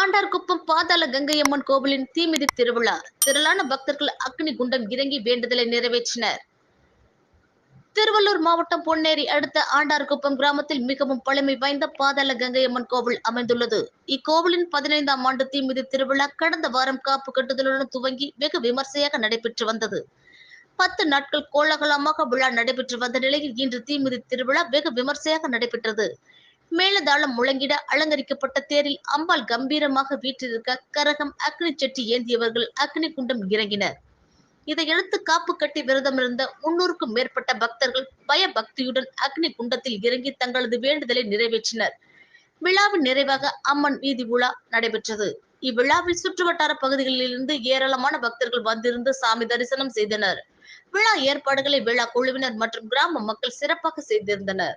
ஆண்டார்குப்பம் பாதாள கங்கையம்மன் கோவிலின் தீமிதி திருவிழா. திரளான பக்தர்கள் அக்னி குண்டம் இறங்கி வேண்டுதலை நிறைவேற்றினர். திருவள்ளூர் மாவட்டம் பொன்னேரி அடுத்த ஆண்டார்குப்பம் கிராமத்தில் மிகவும் பழமை வாய்ந்த பாதாள கங்கையம்மன் கோவில் அமைந்துள்ளது. இக்கோவிலின் பதினைந்தாம் ஆண்டு தீமிதி திருவிழா கடந்த வாரம் காப்பு கட்டுதலுடன் துவங்கி வெகு விமர்சையாக நடைபெற்று வந்தது. பத்து நாட்கள் கோலாகலமாக விழா நடைபெற்று வந்த நிலையில் இன்று தீமிதி திருவிழா வெகு விமர்சையாக நடைபெற்றது. மேளதாளம் முழங்கிட அலங்கரிக்கப்பட்ட தேரில் அம்பாள் கம்பீரமாக வீற்றிருக்க கரகம் அக்னி செட்டி ஏந்தியவர்கள் அக்னி குண்டம் இறங்கினர். இதையடுத்து காப்பு கட்டி விரதமிருந்த முன்னூறுக்கும் மேற்பட்ட பக்தர்கள் பயபக்தியுடன் அக்னி குண்டத்தில் இறங்கி தங்களது வேண்டுதலை நிறைவேற்றினர். விழாவின் நிறைவாக அம்மன் வீதி உலா நடைபெற்றது. இவ்விழாவில் சுற்றுவட்டார பகுதிகளிலிருந்து ஏராளமான பக்தர்கள் வந்திருந்து சாமி தரிசனம் செய்தனர். விழா ஏற்பாடுகளை விழா குழுவினர் மற்றும் கிராம மக்கள் சிறப்பாக செய்திருந்தனர்.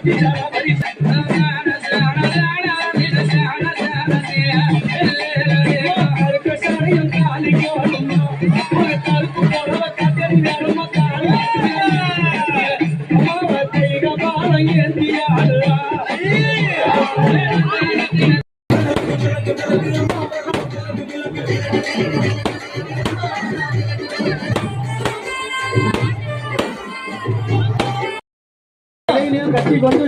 அரி சத்தி கட்டி கொண்டு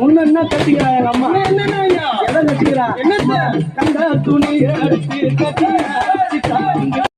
முன்ன என்ன கட்டிக்கிறா எங்க அம்மா என்னன்னா எதை கட்டிக்கிறா என்ன கண்ட துணி எடுத்து கட்டி